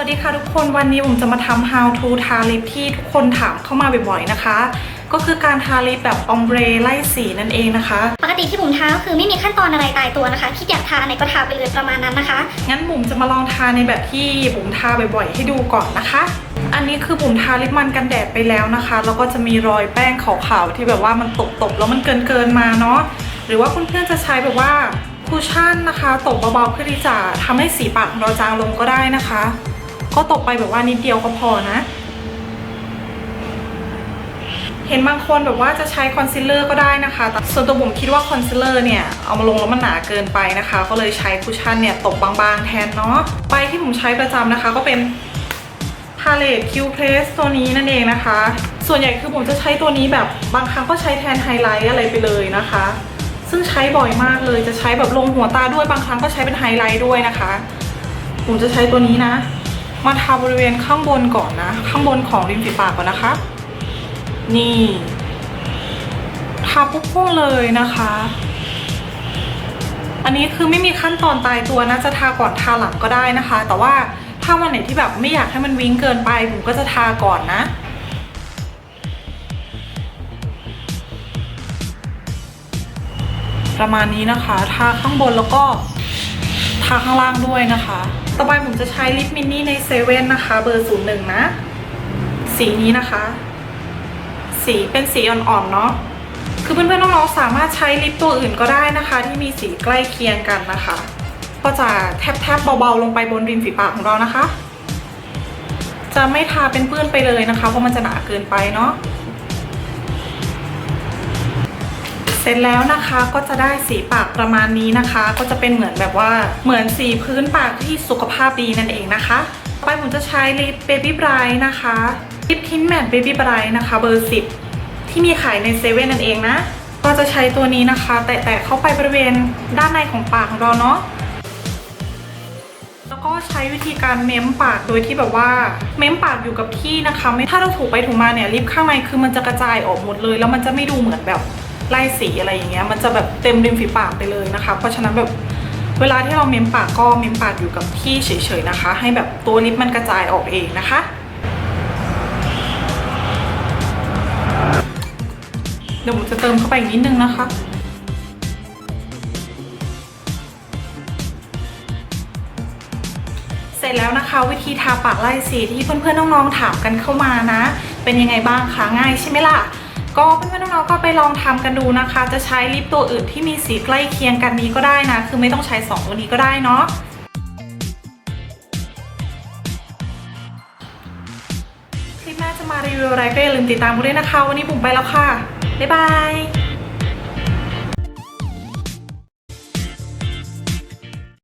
ดีค่ะทุกคนวันนี้ผมจะมาทำ how to ทาลิปที่ทุกคนถามเข้ามาบ่อยๆนะคะ ก็คือการทาลิปแบบออมเบรไล่สีนั่นเองนะคะ ปกติที่บุ๋มทาก็คือไม่มีขั้นตอนอะไรตายตัวนะคะคิดอยากทาไหนก็ทาไปเลยประมาณนั้นนะคะ งั้นบุ๋มจะมาลองทาในแบบที่บุ๋มทาบ่อยๆ ให้ดูก่อนนะคะ อันนี้คือบุ๋มทาลิปมันกันแดดไปแล้วนะคะแล้วก็จะมีรอยแป้งขาวๆที่แบบว่ามันตกๆแล้วมันเกินๆมาเนาะหรือว่าเพื่อนๆจะใช้แบบว่าคูชั่นนะคะตบเบาๆเพื่อที่จะทำให้สีปากของเราจางลงก็ได้นะคะ ก็ตบไปแบบว่านิดเดียวก็พอนะ เห็นบางคนแบบว่าจะใช้คอนซีลเลอร์ก็ได้นะคะแต่ส่วนตัวบุ๋มคิดว่าคอนซีลเลอร์เนี่ย เอามาลงแล้วมันหนาเกินไปนะคะ ก็เลยใช้คุชชั่นเนี่ยตบบางๆแทนเนาะไปที่ผมใช้ประจำนะคะ ก็เป็นพาเลตคิวเพรสตัวนี้นั่นเองนะคะ ส่วนใหญ่คือผมจะใช้ตัวนี้แบบบางครั้งก็ใช้แทนไฮไลท์อะไรไปเลยนะคะ ซึ่งใช้บ่อยมากเลยจะใช้แบบลงหัวตาด้วยบางครั้งก็ใช้เป็นไฮไลท์ด้วยนะคะ ผมจะใช้ตัวนี้นะ มาทาบริเวณข้างบนก่อนนะ ข้างบนของริมฝีปากก่อนนะคะ นี่ทาปุ๊บพุ่งเลยนะคะ อันนี้คือไม่มีขั้นตอนตายตัวนะจะทาก่อนทาหลังก็ได้นะคะ แต่ว่าถ้าวันไหนที่แบบไม่อยากให้มันวิ้งเกินไปผมก็จะทาก่อนนะประมาณนี้นะคะ ทาข้างบนแล้วก็ทาข้างล่างด้วยนะคะ ต่อไปผมจะใช้ลิปมินนี่ในเซเว่นนะคะ เบอร์ศูนย์หนึ่งนะ สีนี้นะคะ สีเป็นสีอ่อนๆเนาะคือเพื่อนๆน้องๆสามารถใช้ลิปตัวอื่นก็ได้นะคะ ที่มีสีใกล้เคียงกันนะคะ ก็จะแทบๆเบาๆลงไปบนริมฝีปากของเรานะคะ จะไม่ทาเป็นเปื้อนไปเลยนะคะเพราะมันจะหนาเกินไปเนาะ ร็จแล้วนะคะก็จะได้สีปากประมาณนี้นะคะ ก็จะเป็นเหมือนแบบว่าเหมือนสีพื้นปากที่สุขภาพดีนั่นเองนะคะต่อไปผมจะใช้ลิป Baby Bright นะคะลิปทินแมท Baby Bright นะคะเบอร์10ที่มีขายในเซเว่นนั่นเองนะ ก็จะใช้ตัวนี้นะคะ แตะๆเข้าไปบริเวณด้านในของปากของเราเนาะแล้วก็ใช้วิธีการเม้มปากโดยที่แบบว่า เม้มปากอยู่กับที่นะคะ ไม่ถ้าเราถูไปถูมาเนี่ยลิปข้างในคือมันจะกระจายออกหมดเลย แล้วมันจะไม่ดูเหมือนแบบ ไล่สีอะไรอย่างเงี้ยมันจะแบบเต็มริมฝีปากไปเลยนะคะ เพราะฉะนั้นแบบเวลาที่เราเม้มปากก็เม้มปากอยู่กับที่เฉยๆนะคะ ให้แบบตัวลิปมันกระจายออกเองนะคะเดี๋ยวผมจะเติมเข้าไปอีกนิดนึงนะคะเสร็จแล้วนะคะ วิธีทาปากไล่สีที่เพื่อนๆน้องๆถามกันเข้ามานะ เป็นยังไงบ้างคะง่ายใช่ไหมล่ะ ก็เพื่อนๆน้องๆก็ไปลองทำกันดูนะคะ จะใช้ลิปตัวอื่นที่มีสีใกล้เคียงกันนี้ก็ได้นะ คือไม่ต้องใช้สองตัวนี้ก็ได้เนาะคลิปหน้าจะมารีวิวอะไรก็อย่าลืมติดตามกันด้วยนะคะ วันนี้บุ๋มไปแล้วค่ะ บ๊ายบาย